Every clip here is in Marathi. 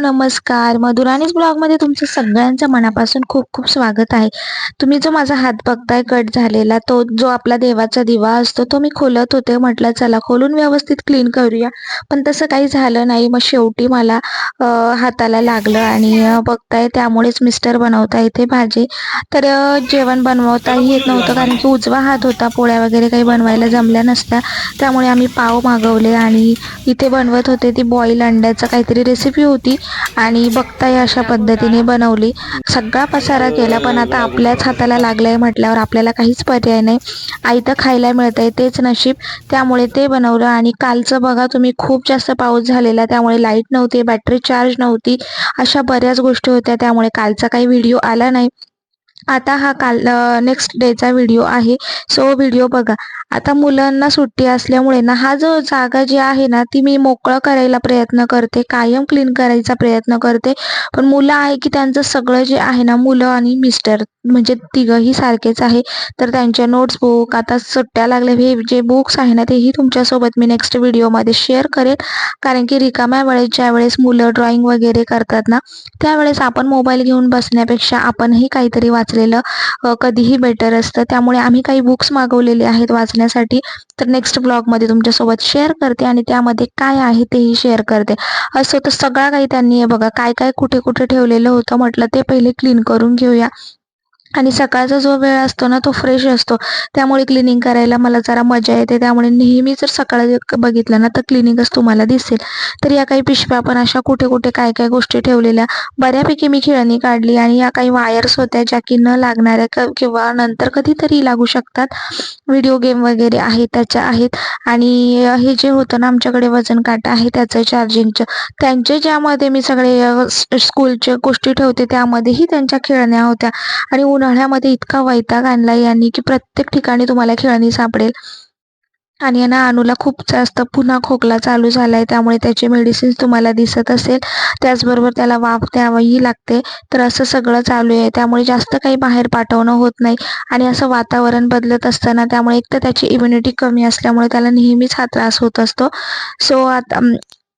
नमस्कार. मधुराणीच ब्लॉगमध्ये तुमचं सगळ्यांचं मनापासून खूप खूप स्वागत आहे. तुम्ही जो माझा हात बघताय कट झालेला तो जो आपला देवाचा दिवा असतो तो मी खोलत होते. म्हटलं चला खोलून व्यवस्थित क्लीन करूया. पण तसं काही झालं नाही. मग शेवटी मला हाताला लागलं आणि बघताय त्यामुळेच मिस्टर बनवता इथे भाजी तर जेवण बनवताही येत नव्हतं. कारण की उजवा हात होता. पोळ्या वगैरे काही बनवायला जमल्या नसत्या. त्यामुळे आम्ही पाव मागवले आणि इथे बनवत होते ती बॉईल अंड्याचं काहीतरी रेसिपी होती. आणि बघताय अशा पद्धतीने बनवली. सगळा पसारा केला पण आता आपल्याच हाताला लागलाय म्हटल्यावर आपल्याला काहीच पर्याय नाही. आई तर खायला मिळतंय तेच नशीब. त्यामुळे ते बनवलं आणि कालचं बघा तुम्ही खूप जास्त पाऊस झालेला त्यामुळे लाइट नव्हती बॅटरी चार्ज नव्हती अशा बऱ्याच गोष्टी होत्या त्यामुळे कालचा काही व्हिडिओ आला नाही. आता हा काल नेक्स्ट डेचा व्हिडिओ आहे. सो व्हिडिओ बघा. आता मुलांना सुट्टी असल्यामुळे ना हा जो जागा जी आहे ना ती मी मोकळं करायला प्रयत्न करते. कायम क्लीन करायचा प्रयत्न करते. पण मुलं आहे की त्यांचं सगळं जे आहे ना मुलं आणि मिस्टर म्हणजे तिघंही सारखेच आहे. तर त्यांच्या नोट्स बुक आता सुट्ट्या लागल्या हे जे बुक्स आहे ना तेही तुमच्यासोबत मी नेक्स्ट व्हिडिओमध्ये शेअर करेन. कारण की रिकाम्या वेळेस ज्या वेळेस मुलं ड्रॉइंग वगैरे करतात ना त्यावेळेस आपण मोबाईल घेऊन बसण्यापेक्षा आपणही काहीतरी वाचलेलं कधीही बेटर असतं. त्यामुळे आम्ही काही बुक्स मागवलेले आहेत वाचण्यासाठी. तर नेक्स्ट ब्लॉगमध्ये तुमच्यासोबत शेअर करते आणि त्यामध्ये काय आहे तेही शेअर करते. असं तर सगळं काही त्यांनी हे बघा काय काय कुठे कुठे ठेवलेलं होतं म्हटलं ते पहिले क्लीन करून घेऊया. आणि सकाळचा जो वेळ असतो ना तो फ्रेश असतो. त्यामुळे क्लिनिंग करायला मला जरा मजा येते. त्यामुळे नेहमी जर सकाळी बघितलं ना तर क्लिनिंगच तुम्हाला दिसेल. तर या काही पिशव्या पण अशा कुठे कुठे काय काय गोष्टी ठेवलेल्या बऱ्यापैकी मी खेळणी काढली आणि या काही वायर्स होत्या ज्या की न लागणाऱ्या क- किंवा नंतर कधीतरी लागू शकतात. व्हिडिओ गेम वगैरे आहेत त्याच्या आहेत. आणि हे जे होतं ना आमच्याकडे वजन काटा आहे त्याचं चार्जिंगचं त्यांचे ज्यामध्ये मी सगळे स्कूलचे स्कूलच्या गोष्टी ठेवते त्यामध्येही त्यांच्या खेळण्या होत्या. आणि उन्हाळ्यामध्ये इतका वैताग आणला यांनी की प्रत्येक ठिकाणी तुम्हाला खेळणी सापडेल. आणि ना अनुला खूप जास्त पुन्हा खोकला चालू झालाय त्यामुळे त्याचे मेडिसिन्स तुम्हाला दिसत असेल. त्याचबरोबर त्याला वाफ द्यावीही लागते. तर असं सगळं चालू आहे. त्यामुळे जास्त काही बाहेर पाठवणं होत नाही. आणि असं वातावरण बदलत असताना त्यामुळे एक तर त्याची इम्युनिटी कमी असल्यामुळे त्याला नेहमीच हा त्रास होत असतो. सो आता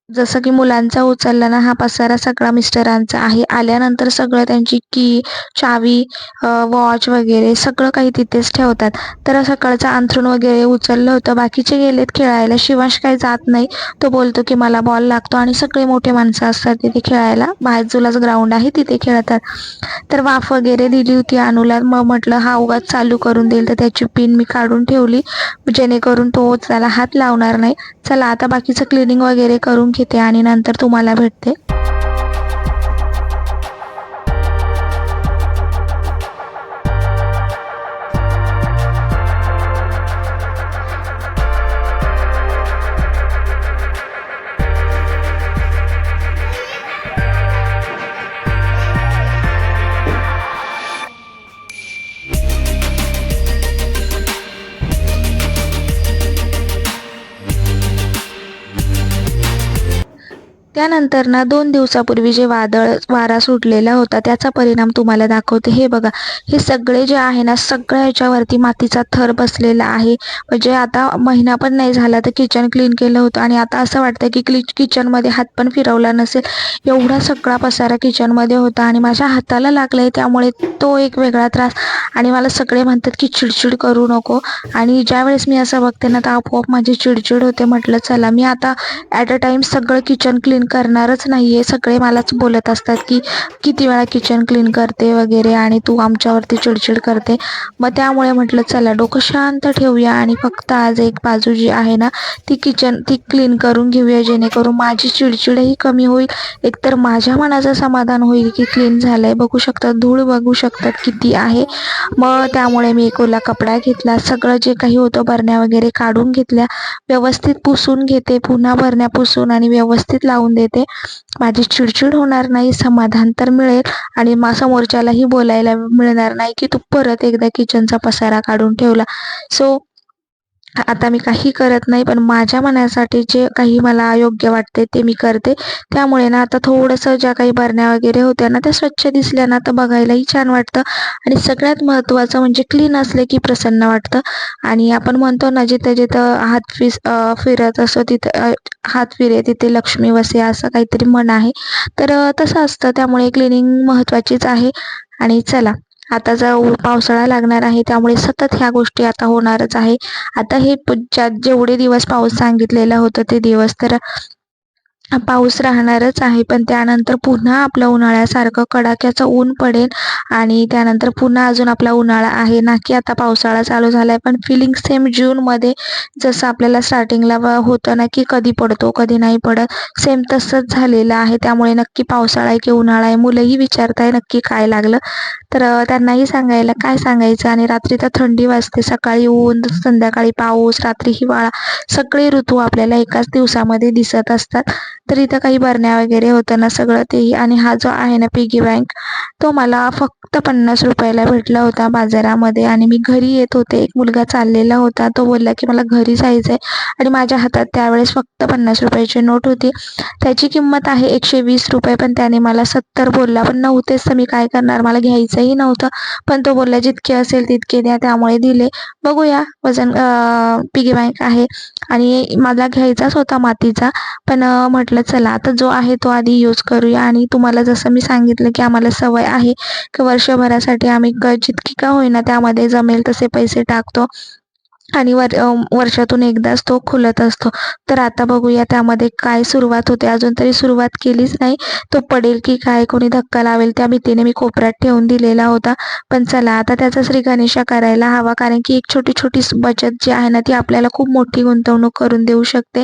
जसं की मुलांचा उचलला ना हा पसारा सगळा मिस्टरांचा आहे. आल्यानंतर सगळं त्यांची की चावी वॉच वगैरे सगळं काही तिथेच ठेवतात. तर सकाळचं अंथरूण वगैरे उचललं होतं. बाकीचे गेलेत खेळायला. शिवांश काही जात नाही. तो बोलतो की मला बॉल लागतो. आणि सगळे मोठे माणसं असतात तिथे खेळायला. बाजूलाच ग्राउंड आहे तिथे खेळतात. तर वाफ वगैरे दिली होती अनुला. मग म्हटलं हा उगाच चालू करून देईल. तर त्याची पिन मी काढून ठेवली. जेणेकरून तो त्याला हात लावणार नाही. चला आता बाकीचं क्लिनिंग वगैरे करून घेते आणि नंतर तुम्हाला भेटते. त्यानंतर ना दोन दिवसापूर्वी जे वादळ वारा सुटलेला होता त्याचा परिणाम तुम्हाला दाखवते. हे बघा हे सगळे जे आहे ना सगळ्या ह्याच्यावरती मातीचा थर बसलेला आहे. म्हणजे आता महिना पण नाही झाला तर किचन क्लीन केलं होतं आणि आता असं वाटतं की क्लि किचनमध्ये हात पण फिरवला नसेल. एवढा सगळा पसारा किचनमध्ये होता आणि माझ्या हाताला लागलाय त्यामुळे तो एक वेगळा त्रास. आणि मला सगळे म्हणतात की चिडचिड करू नको. आणि ज्यावेळेस मी असं बघते ना तर आपोआप माझी चिडचिड होते. म्हटलं चला मी आता ॲट अ टाईम सगळं किचन क्लीन करणारच नाहीये. सगळे मलाच बोलत असतात की किती वेळा किचन क्लीन करते वगैरे आणि तू आमच्यावरती चिडचिड करते. मग त्यामुळे म्हटलं चला डोकं शांत ठेवूया आणि फक्त आज एक बाजू जी आहे ना ती किचन ती क्लीन करून घेऊया जेणेकरून माझी चिडचिडही कमी होईल. एकतर माझ्या मनाचं समाधान होईल की क्लीन झालंय. बघू शकतात धूळ बघू शकतात किती आहे. मग त्यामुळे मी एक ओला कपडा घेतला. सगळं जे काही होतं भरण्या वगैरे काढून घेतल्या. व्यवस्थित पुसून घेते पुन्हा भरण्या पुसून आणि व्यवस्थित लावून देते. माझी चिडचिड होणार नाही समाधान तर मिळेल आणि मा समोरच्यालाही बोलायला मिळणार नाही की तू परत एकदा किचनचा पसारा काढून ठेवला. सो आता मी काही करत नाही पण माझ्या मनासाठी जे काही मला योग्य वाटते ते मी करते. त्यामुळे ना आता थोडंसं ज्या काही बरण्या वगैरे होत्या ना त्या स्वच्छ दिसल्या ना तर बघायलाही छान वाटतं. आणि सगळ्यात महत्त्वाचं म्हणजे क्लीन असले की प्रसन्न वाटतं. आणि आपण म्हणतो ना जिथं जिथं हात फिस फिरत असतो तिथं हात फिरे तिथे लक्ष्मी वसे असं काहीतरी म्हण आहे. तर तसं असतं. त्यामुळे क्लिनिंग महत्त्वाचीच आहे. आणि चला आता जर पावसाळा लागणार आहे त्यामुळे सतत ह्या गोष्टी आता होणारच आहे. आता हे जेवढे दिवस पाऊस सांगितलेला होता ते दिवस तर पाऊस राहणारच आहे पण त्यानंतर पुन्हा आपलं उन्हाळ्यासारखं कडाक्याचं ऊन पडेल आणि त्यानंतर पुन्हा अजून आपला उन्हाळा आहे. ना की आता पावसाळा चालू झालाय पण फिलिंग सेम जूनमध्ये जसं आपल्याला स्टार्टिंगला होतं ना की कधी पडतो कधी नाही पडत सेम तसंच झालेलं आहे. त्यामुळे नक्की पावसाळा आहे की उन्हाळा आहे मुलंही विचारताय नक्की काय लागलं. तर त्यांनाही सांगायला काय सांगायचं? आणि रात्री तर थंडी वाजते सकाळी ऊन संध्याकाळी पाऊस रात्री हिवाळा सगळे ऋतू आपल्याला एकाच दिवसामध्ये दिसत असतात. तर इथं काही भरण्या वगैरे होतं ना सगळं तेही. आणि हा जो आहे ना पिगी बँक तो मला फक्त पन्नास रुपयाला भेटला होता बाजारामध्ये. आणि मी घरी येत होते. एक मुलगा चाललेला होता. तो बोलला की मला घरी जायचं आहे आणि माझ्या हातात त्यावेळेस फक्त पन्नास रुपयाची नोट होती. त्याची किंमत आहे एकशे वीस रुपये. पण त्याने मला सत्तर बोलला. पण नव्हतेच तर मी काय करणार? मला घ्यायचंही नव्हतं. पण तो बोलला जितके असेल तितके द्या. त्यामुळे दिले. बघूया वजन पिगी बँक आहे. आणि मला घ्यायचाच होता मातीचा. पण म्हटलं चला आता जो आहे तो आधी यूज करूया. आणि तुम्हाला जसं मी सांगितलं की आम्हाला सवय आहे की वर्षभरासाठी आम्ही जितकी का होईना त्यामध्ये जमेल तसे पैसे टाकतो. आणि वर वर्षातून एकदाच तो खुलत असतो. तर आता बघूया त्यामध्ये काय सुरुवात होते. अजून तरी सुरुवात केलीच नाही. तो पडेल की काय कोणी धक्का लावेल त्या भीतीने मी कोपऱ्यात ठेवून दिलेला होता. पण चला आता त्याचा श्री गणेशा करायला हवा. कारण की एक छोटी छोटी बचत जी आहे ना ती आपल्याला खूप मोठी गुंतवणूक करून देऊ शकते.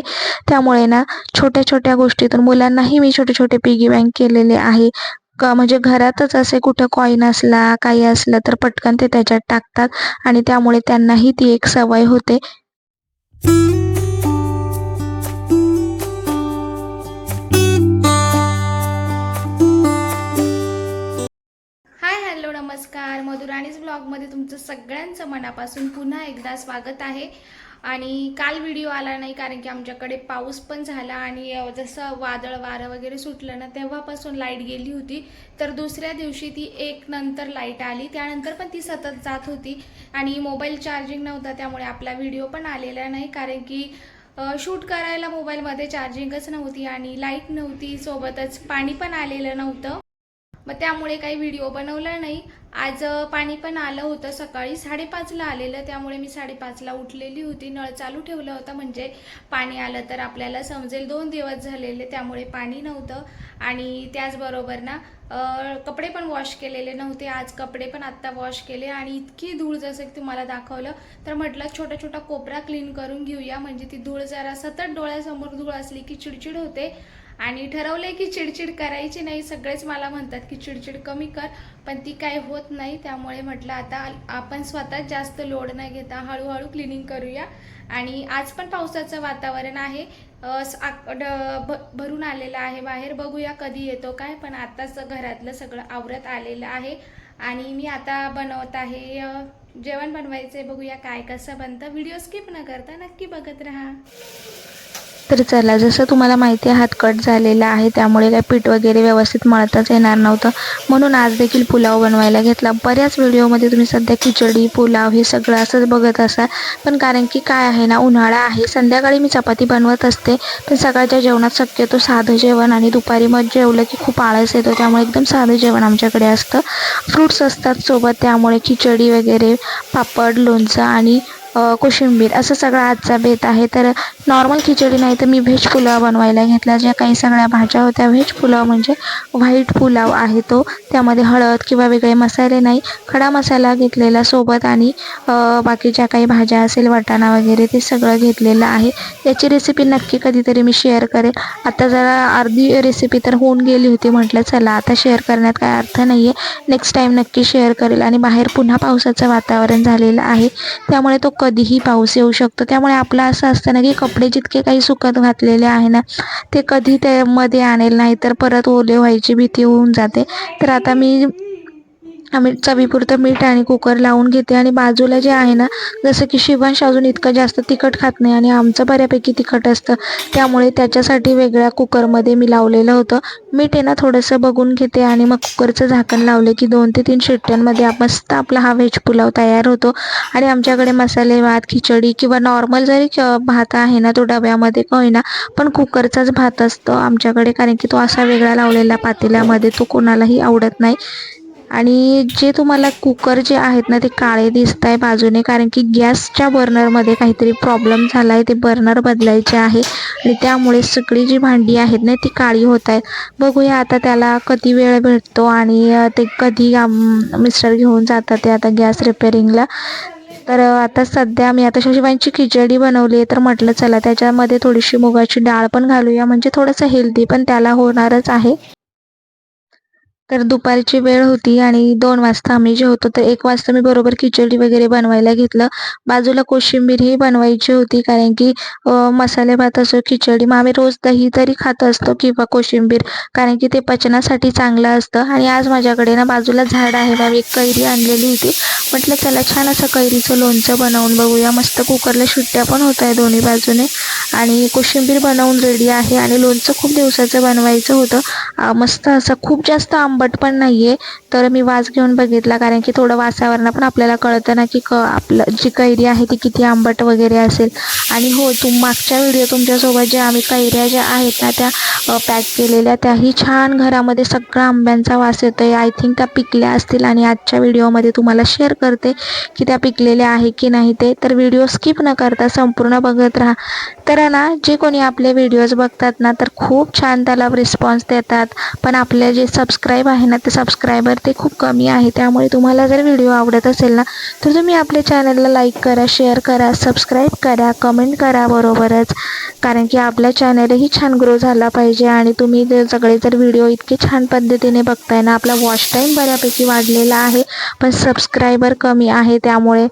त्यामुळे ना छोट्या छोट्या गोष्टीतून मुलांनाही मी छोटे छोटे पिगी बँक केलेले आहे. म्हणजे घरातच असे कुठं कॉईन असला काही असलं तर पटकन ते त्याच्यात टाकतात आणि त्यामुळे त्यांनाही ती एक सवय होते. हाय हॅलो नमस्कार. मधुराणीज ब्लॉगमध्ये तुमचं सगळ्यांचं मनापासून पुन्हा एकदा स्वागत आहे. आणि काल व्हिडिओ आला नाही कारण की आमच्याकडे पाऊस पण झाला आणि जसं वादळ वारं वगैरे सुटलं ना तेव्हापासून लाइट गेली होती. तर दुसऱ्या दिवशी ती एक नंतर लाइट आली. त्यानंतर पण ती सतत जात होती आणि मोबाईल चार्जिंग नव्हता त्यामुळे आपला व्हिडिओ पण आलेला नाही. कारण की शूट करायला मोबाईलमध्ये चार्जिंगच नव्हती आणि लाइट नव्हती सोबतच पाणी पण आलेलं नव्हतं. मग त्यामुळे काही व्हिडिओ बनवला नाही. आज पाणी पण आलं होतं सकाळी. साडेपाचला आलेलं. त्यामुळे मी साडेपाचला उठलेली होती. नळ चालू ठेवलं होतं. म्हणजे पाणी आलं तर आपल्याला समजेल. दोन दिवस झालेले त्यामुळे पाणी नव्हतं. आणि त्याचबरोबर ना कपडे पण वॉश केलेले नव्हते. आज कपडे पण आत्ता वॉश केले. आणि इतकी धूळ जसं की तुम्हाला दाखवलं तर म्हटलं छोटा छोटा कोपरा क्लीन करून घेऊया. म्हणजे ती धूळ जरा सतत डोळ्यासमोर धूळ असली की चिडचिड होते. आणि ठरवलंय की चिडचिड करायची नाही. सगळेच मला म्हणतात की चिडचिड कमी कर पण ती काय होत नाही. त्यामुळे म्हटलं आता आपण स्वतःच जास्त लोड नाही घेता हळूहळू क्लिनिंग करूया. आणि आज पण पावसाचं वातावरण आहे. भरून आलेलं आहे बाहेर. बघूया कधी येतो काय पण आताच घरातलं सगळं आवरत आलेलं आहे. आणि मी आता बनवत आहे जेवण बनवायचं बघूया काय कसं बनतं. व्हिडिओ स्किप न करता नक्की बघत राहा. तर चला जसं तुम्हाला माहिती आहे हात कट झालेला आहे. त्यामुळे काय पीठ वगैरे व्यवस्थित मळताच येणार नव्हतं. म्हणून आज देखील पुलाव बनवायला घेतला. बऱ्याच व्हिडिओमध्ये तुम्ही सध्या खिचडी पुलाव हे सगळं असंच बघत असाल. पण कारण की काय आहे ना उन्हाळा आहे. संध्याकाळी मी चपाती बनवत असते. पण सकाळच्या जेवणात शक्यतो साधं जेवण आणि दुपारी मग जेवलं की खूप आळस येतो. त्यामुळे एकदम साधं जेवण आमच्याकडे असतं. फ्रूट्स असतात सोबत. त्यामुळे खिचडी वगैरे पापड लोणचं आणि कोशिंबीर असं सगळं आजचा बेत आहे. तर नॉर्मल खिचडी नाही तर मी व्हेज पुलाव बनवायला घेतला. ज्या काही सगळ्या भाज्या होत्या व्हेज पुलाव म्हणजे व्हाईट पुलाव आहे तो. त्यामध्ये हळद किंवा वेगळे मसाले नाही. खडा मसाला घेतलेला सोबत आणि बाकीच्या काही भाज्या असेल वाटाणा वगैरे ते सगळं घेतलेलं आहे. याची रेसिपी नक्की कधीतरी मी शेअर करेल आता जरा अर्धी रेसिपी तर होऊन गेली होती. म्हटलं चला आता शेअर करण्यात काय अर्थ नाही आहे नेक्स्ट टाईम नक्की शेअर करेल. आणि बाहेर पुन्हा पावसाचं वातावरण झालेलं आहे. त्यामुळे तो कधीही पाऊस येऊ शकतो. त्यामुळे आपलं असं असतं ना की कपडे जितके काही सुकत घातलेले आहे ना ते कधी त्यामध्ये आणेल नाही तर परत ओले व्हायची भीती होऊन जाते. तर आता मी आम्ही चवीपुरतं मीठ आणि कुकर लावून घेते आणि बाजूला जे आहे ना जसं की शिवांश अजून इतकं जास्त तिखट खात नाही आणि आमचं बऱ्यापैकी तिखट असतं. त्यामुळे त्याच्यासाठी वेगळ्या कुकरमध्ये मी लावलेलं होतं. मीठ आहे ना थोडंसं बघून घेते आणि मग कुकरचं झाकण लावलं की दोन ते तीन शिट्ट्यांमध्ये मस्त आपला हा व्हेज पुलाव तयार होतो. आणि आमच्याकडे मसाले भात खिचडी किंवा नॉर्मल जरी भात आहे ना तो डब्यामध्ये का होईना पण कुकरचाच भात असतो आमच्याकडे. कारण की तो असा वेगळा लावलेला पातेल्यामध्ये तो कोणालाही आवडत नाही. आणि जे तुम्हाला कुकर जे आहेत ना ते काळे दिसत आहे बाजूने कारण की गॅसच्या बर्नरमध्ये काहीतरी प्रॉब्लेम झाला आहे ते बर्नर बदलायचे आहे. आणि त्यामुळे सगळी जी भांडी आहेत ना ती काळी होत आहेत बघूया आता त्याला कधी वेळ भेटतो आणि ते कधी मिस्टर घेऊन जातात ते आता गॅस रिपेअरिंगला तर आता सध्या मी आता शिवांची खिचडी बनवली आहे तर म्हटलं चला त्याच्यामध्ये थोडीशी मुगाची डाळ पण घालूया म्हणजे थोडंसं हेल्दी पण त्याला होणारच आहे. तर दुपारची वेळ होती आणि दोन वाजता आम्ही जे होतो तर एक वाजता मी बरोबर खिचडी वगैरे बनवायला घेतलं. बाजूला कोशिंबीरही बनवायची होती कारण की मसाले भात असो खिचडी मग आम्ही रोज दही तरी खात असतो किंवा कोशिंबीर कारण की ते पचनासाठी चांगलं असतं. आणि आज माझ्याकडे ना बाजूला झाड आहे मग एक कैरी आणलेली होती. म्हटलं चला छान असं कैरीचं लोणचं बनवून बघूया. मस्त कुकरला शिट्ट्या पण होत आहे दोन्ही बाजूने. आणि कोशिंबीर बनवून रेडी आहे. आणि लोणचं खूप दिवसाचं बनवायचं होतं. मस्त असं खूप जास्त आंब आंबट पण नाही आहे तर मी वास घेऊन बघितला कारण की थोडं वासावरनं पण आपल्याला कळतं ना की क आपलं जी कैरी आहे ती किती आंबट वगैरे असेल. आणि हो तुम मागच्या व्हिडिओ तुमच्यासोबत ज्या आम्ही कैऱ्या ज्या आहेत ना त्या पॅक केलेल्या त्याही छान घरामध्ये सगळा आंब्यांचा वास येतो आहे आय थिंक त्या पिकल्या असतील आणि आजच्या व्हिडिओमध्ये तुम्हाला शेअर करते की त्या पिकलेल्या आहे की नाही ते. तर व्हिडिओ स्किप न करता संपूर्ण बघत राहा. तर ना जे कोणी आपले व्हिडिओज बघतात ना तर खूप छान त्याला रिस्पॉन्स देतात. पण आपले जे सबस्क्राईब आहे ना ते सबस्क्रायबर ते खूप कमी आहे. त्यामुळे तुम्हाला जर व्हिडिओ आवडत असेल ना तर तुम्ही आपल्या चॅनलला लाईक करा शेअर करा सबस्क्राईब करा कमेंट करा बरोबरच. कारण की आपला चॅनलही छान ग्रो झाला पाहिजे आणि तुम्ही जर सगळे जर व्हिडिओ इतके छान पद्धतीने बघताय ना आपला वॉच टाईम बऱ्यापैकी वाढलेला आहे पण सबस्क्रायबर कमी आहे. त्यामुळे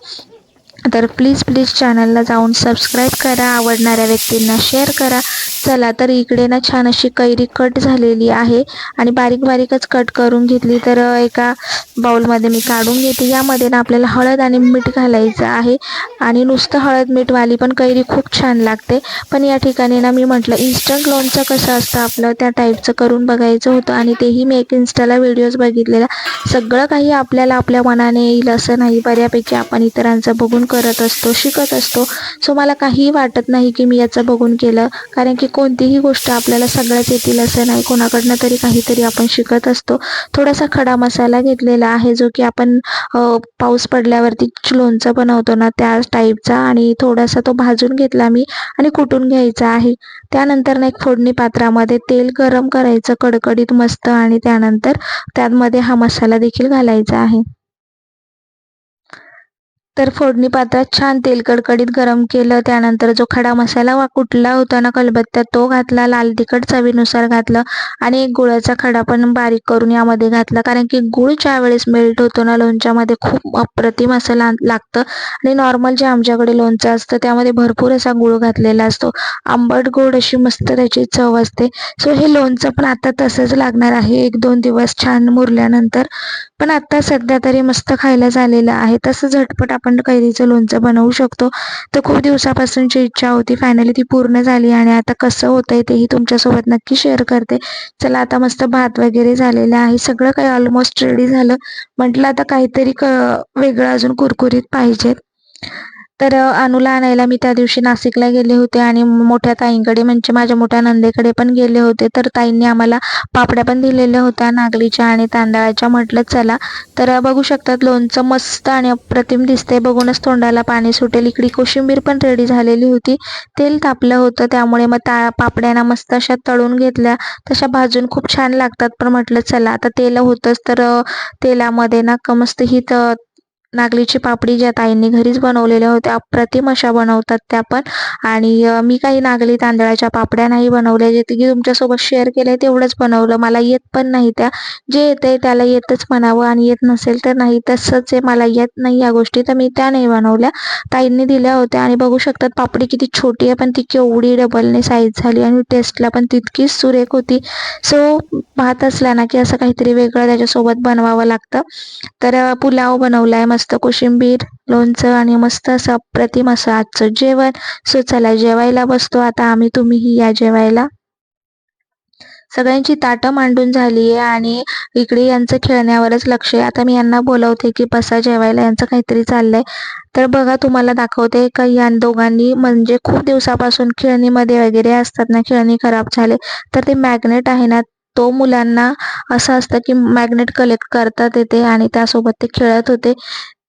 तर प्लीज प्लीज चॅनलला जाऊन सबस्क्राईब करा आवडणाऱ्या व्यक्तींना शेअर करा. चला तर इकडे ना छान अशी कैरी कट झालेली आहे. आणि बारीक बारीकच कट करून घेतली तर एका बाउलमध्ये मी काढून घेते. यामध्ये ना आपल्याला हळद आणि मीठ घालायचं आहे. आणि नुसतं हळद मीठवाली पण कैरी खूप छान लागते. पण या ठिकाणी ना मी म्हटलं इन्स्टंट लोणचं कसं असतं आपलं? त्या टाईपचं करून बघायचं होतं आणि तेही मी एक इन्स्टाला व्हिडिओज बघितलेला सगळं काही आपल्याला आपल्या मनाने येईल असं नाही. बऱ्यापैकी आपण इतरांचं बघून करत असतो शिकत असतो. सो मला काहीही वाटत नाही की मी याचं बघून केलं. कारण की कोणतीही गोष्ट आपल्याला सगळ्याच येतील असं नाही. कोणाकडनं तरी काहीतरी आपण शिकत असतो. थोडासा खडा मसाला घेतलेला आहे जो की आपण पाऊस पडल्यावरती लोणचं बनवतो ना त्या टाईपचा आणि थोडासा तो भाजून घेतला मी आणि कुटून घ्यायचा आहे. त्यानंतर ना एक फोडणी पात्रामध्ये तेल गरम करायचं कडकडीत मस्त आणि त्यानंतर त्यामध्ये हा मसाला देखील घालायचा आहे. तर फोडणी पात्रात छान तेल कडकडीत गरम केलं. त्यानंतर जो खडा मसाला वा कुटला होता ना कलबत्त्यात तो घातला. लाल तिखट चवीनुसार घातलं. आणि एक गुळाचा खडा पण बारीक करून यामध्ये घातला. कारण की गुळ ज्या वेळेस मेल्ट होतो ना लोणच्यामध्ये खूप अप्रतिम असं ला लागतं. आणि नॉर्मल जे आमच्याकडे लोणचं असतं त्यामध्ये भरपूर असा गुळ घातलेला असतो. आंबट गोड अशी मस्त त्याची चव असते. सो हे लोणचं पण आता तसंच लागणार आहे. एक दोन दिवस छान मुरल्यानंतर. पण आता सध्या तरी मस्त खायला झालेलं आहे. तसं झटपट आपण कैरीचं लोणचं बनवू शकतो. तर खूप दिवसापासूनची इच्छा होती. फायनली ती पूर्ण झाली आणि आता कसं होतंय तेही तुमच्यासोबत नक्की शेअर करते. चला आता मस्त भात वगैरे झालेला आहे. सगळं काही ऑलमोस्ट रेडी झालं. म्हटलं आता काहीतरी क वेगळं अजून कुरकुरीत पाहिजेत. तर अनुला आणायला मी त्या दिवशी नाशिकला गेले होते आणि मोठ्या ताईंकडे म्हणजे माझ्या मोठ्या नंदेकडे पण गेले होते. तर ताईंनी आम्हाला पापड्या पण दिलेल्या होत्या नागलीच्या आणि तांदळाच्या. म्हटलं चला. तर बघू शकतात लोणचं मस्त आणि अप्रतिम दिसते बघूनच तोंडाला पाणी सुटेल. इकडे कोशिंबीर पण रेडी झालेली होती. तेल तापलं होतं त्यामुळे मग ता पापड्यांना मस्त अशा तळून घेतल्या. तशा भाजून खूप छान लागतात. पण म्हटलं चला. आता तेल होतंच तर तेलामध्ये ना मस्त ही त नागलीची पापडी ज्या ताईंनी घरीच बनवलेल्या होत्या अप्रतिम अशा बनवतात त्या पण. आणि मी काही नागली तांदळाच्या पापड्या नाही बनवल्या जे की तुमच्यासोबत शेअर केले तेवढंच बनवलं. मला येत पण नाही त्या. जे येतंय त्याला येतच म्हणावं आणि येत नसेल तर नाही तसंच आहे. मला येत नाही या गोष्टी तर मी त्या नाही बनवल्या. ताईंनी दिल्या होत्या आणि बघू शकतात पापडी किती छोटी आहे पण ती केवढी डबलने साईज झाली आणि टेस्टला पण तितकीच सुरेख होती. सो पाहत असला ना की असं काहीतरी वेगळं त्याच्यासोबत बनवावं लागतं. तर पुलाव बनवलाय मस्त कोशिंबीर लोणचं आणि मस्त असं अप्रतिम असं आजचं जेवण. सो चला जेवायला बसतो. आता आम्ही तुम्हीही या जेवायला. सगळ्यांची ताटं मांडून झाली आहे आणि इकडे यांचं खेळण्यावरच लक्ष आहे. आता मी यांना बोलवते की बसा जेवायला यांचं काहीतरी चाललंय. तर बघा तुम्हाला दाखवते का या दोघांनी म्हणजे खूप दिवसापासून खेळणीमध्ये वगैरे असतात ना खेळणी खराब झाले तर ते मॅग्नेट आहे ना तो मुलांना असं असतं की मॅग्नेट कलेक्ट करतात येते आणि त्यासोबत ते खेळत होते.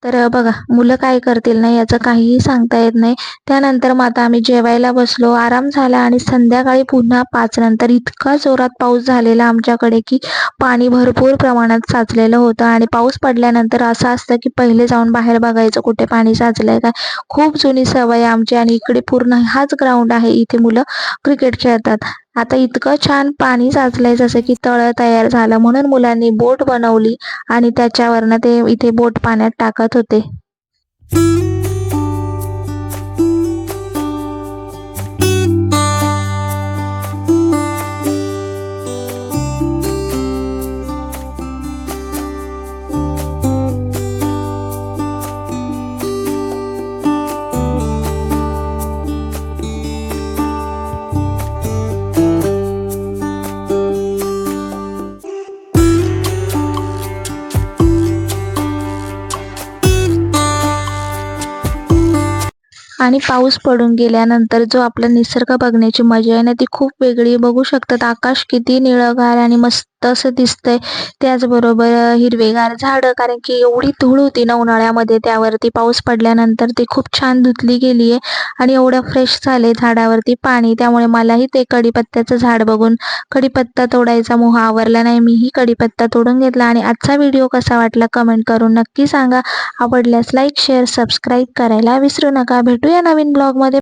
तर बघा मुलं काय करतील ना याचं काहीही सांगता येत नाही. त्यानंतर मग आता आम्ही जेवायला बसलो. आराम झाला आणि संध्याकाळी पुन्हा पाच नंतर इतका जोरात पाऊस झालेला आमच्याकडे की पाणी भरपूर प्रमाणात साचलेलं होतं. आणि पाऊस पडल्यानंतर असं असतं की पहिले जाऊन बाहेर बघायचं कुठे पाणी साचलंय काय. खूप जुनी सवय आमची आणि इकडे पूर्ण हाच ग्राउंड आहे. इथे मुलं क्रिकेट खेळतात. आता इतकं छान पाणी साचलंय जसं की तळं तयार झालं म्हणून मुलांनी बोट बनवली आणि त्याच्यावरनं ते इथे बोट पाण्यात टाकत होते. आणि पाऊस पडून गेल्यानंतर जो आपला निसर्ग बघण्याची मजा आहे ना ती खूप वेगळी बघू शकतात आकाश किती निळगार आणि मस्त असं दिसतंय. त्याचबरोबर हिरवेगार झाडं कारण की एवढी धूळ होती ना उन्हाळ्यामध्ये त्यावरती पाऊस पडल्यानंतर ती खूप छान धुतली गेली आहे आणि एवढं फ्रेश झाले झाडावरती पाणी. त्यामुळे मलाही ते कडीपत्त्याचं झाड बघून कडीपत्ता तोडायचा मोह आवरला नाही. मीही कडीपत्ता तोडून घेतला आणि आजचा व्हिडिओ कसा वाटला कमेंट करून नक्की सांगा. आवडल्यास लाईक शेअर सबस्क्राईब करायला विसरू नका. भेटूया नवीन ब्लॉगमध्ये